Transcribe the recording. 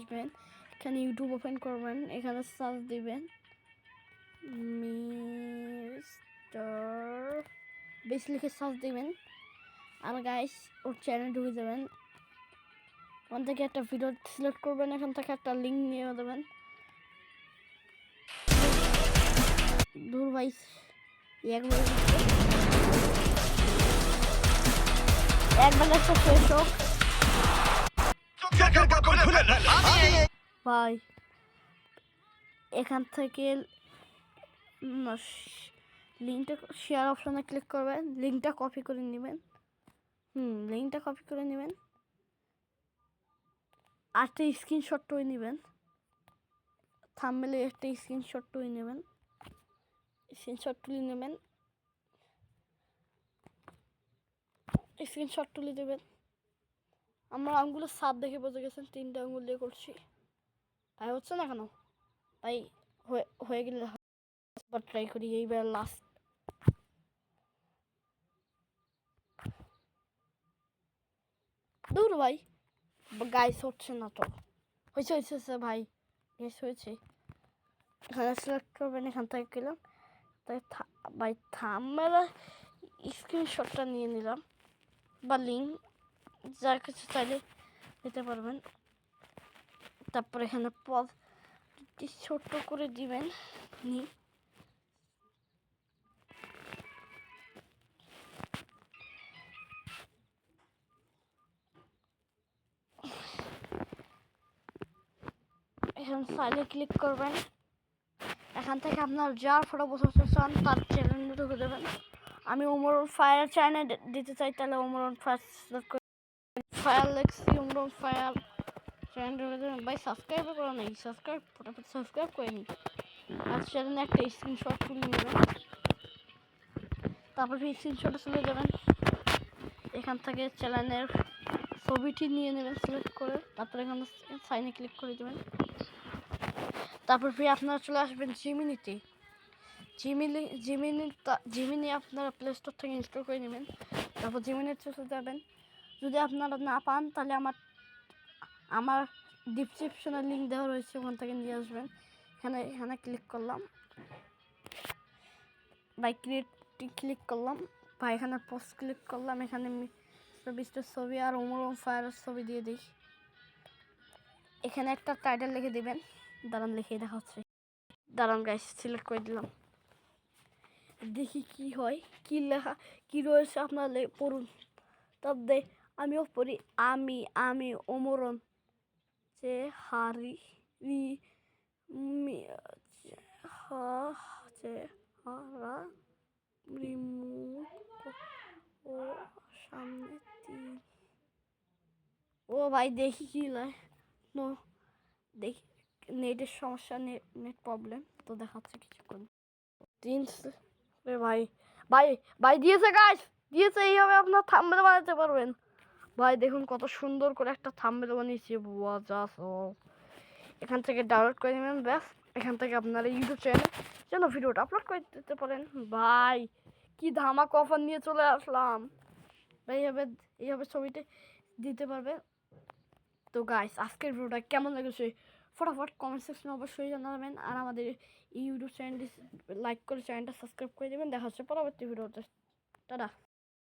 আসবেন। এখানে YouTube open করবেন, এখানে সার্চ দিবেন। মিস্টার বেশ লিখে সার্চ দিবেন। আর গাইস ওর চ্যানেল ঢুকে যাবেন। ওখান থেকে একটা ভিডিও সিলেক্ট করবেন, এখান থেকে একটা লিঙ্ক নিয়ে দেবেন দূর ভাই একবার একবার একটা শেষ হোক। ভাই এখান থেকে লিঙ্কটা শেয়ার অপশানে ক্লিক করবেন লিঙ্কটা কপি করে নেবেন। হুম লিঙ্কটা কপি করে নেবেন। একটা স্ক্রিনশট করে নেবেন। থামবেলে একটা স্ক্রিনশট তুলে নেবেন। স্ক্রিনশট তুলে নেবেন। স্ক্রিনশট তুলে দেবেন আমার আঙুলো সাপ দেখে বোঝা গেছেন তিনটা আঙুল দিয়ে করছি। তাই হচ্ছে না কেন? তাই হয়ে গেলে ট্রাই করি, এইবার লাস্ট দূর ভাই। গাইস হচ্ছে না তো। হয়েছে হয়েছে ভাই। গ্যাস হয়েছে। এখানে সিলেক্ট করবেন এখান থেকে গেলাম। তাই ভাই থামের স্ক্রিনশটটা নিয়ে নিলাম। বা লিঙ্ক যার কাছে চাইলে নিতে পারবেন। তারপর এখানে পদ ছোট্ট করে দিবেন। নি। এখানে সাইডে ক্লিক করবেন। এখান থেকে আপনার যার ফটো বসাতে চান, তার চ্যানেলে ঢুকে দেবেন আমি ওমর ফায়ার চ্যানেল দিতে চাই, তাহলে ওমর ফায়ার ফায়ার লেখছি ওমর ফায়ার চ্যানেল ঢুকে দেবেন ভাই সাবস্ক্রাইব করা নেই সাবস্ক্রাইব ফটাফট সাবস্ক্রাইব করে নিন আর চ্যানেলে একটা স্ক্রিনশট তুলে নেবেন তারপর স্ক্রিনশটে চলে যাবেন। এখান থেকে চ্যানেলের ছবিটি নিয়ে নেবেন সিলেক্ট করে। তারপর এখানে সাইনে ক্লিক করে দেবেন। তারপর ফিরে আপনারা চলে আসবেন জিমিনিতে জিমিনি জিমিনি জিমিনি আপনারা প্লে স্টোর থেকে ইনস্টল করে নেবেন। তারপর জিমিনিতে চলে যাবেন। যদি আপনারা না পান, তাহলে আমার আমার ডিসক্রিপশনে লিঙ্ক দেওয়া রয়েছে, ওখান থেকে নিয়ে আসবেন। এখানে এখানে ক্লিক করলাম। বাই ক্রিয়েট ক্লিক করলাম। বা এখানে পোস্ট ক্লিক করলাম। এখানে বিশটা ছবি আর ওমর ফায়ারের ছবি দিয়ে দিই। এখানে একটা টাইটেল লিখে দিবেন। দাঁড়ান, লিখে দেখা হচ্ছে দাঁড়ান গাইস সিলেক্ট করে দিলাম। দেখি কি হয়, কি লেখা, কি রয়েছে আপনার পড়ুন। তবে আমিও পড়ি আমি আমি অমরণ যে হারি যে হারা ও সামনে তিন। ও ভাই, দেখি কি নো, দেখি, নেটের সমস্যা নেট নেট প্রবলেম, তো দেখাচ্ছে কিছুক্ষণ। তিন ভাই ভাই ভাই, দিয়েছে গাছ দিয়েছে, এইভাবে আপনার থাম্বেল বানাতে পারবেন। ভাই, দেখুন কত সুন্দর করে একটা থাম্বেল বানিয়েছি। ও এখান থেকে ডাউনলোড করে নেবেন, ব্যাস। এখান থেকে আপনারা ইউটিউব চ্যানেলে যেন ভিডিওটা আপলোড করে দিতে পারেন। ভাই, কি ধামাক অফার নিয়ে চলে আসলাম। এইভাবে এইভাবে ছবিতে দিতে পারবে। তো গাইস আজকের ভিডিওটা কেমন লেগেছে ফটাফট কমেন্ট সেকশনে অবশ্যই জানাবেন। আর আমাদের ইউটিউব চ্যানেলটি লাইক করে চ্যানেলটা সাবস্ক্রাইব করে দেবেন। দেখা হচ্ছে পরবর্তী ভিডিওতে। টাটা।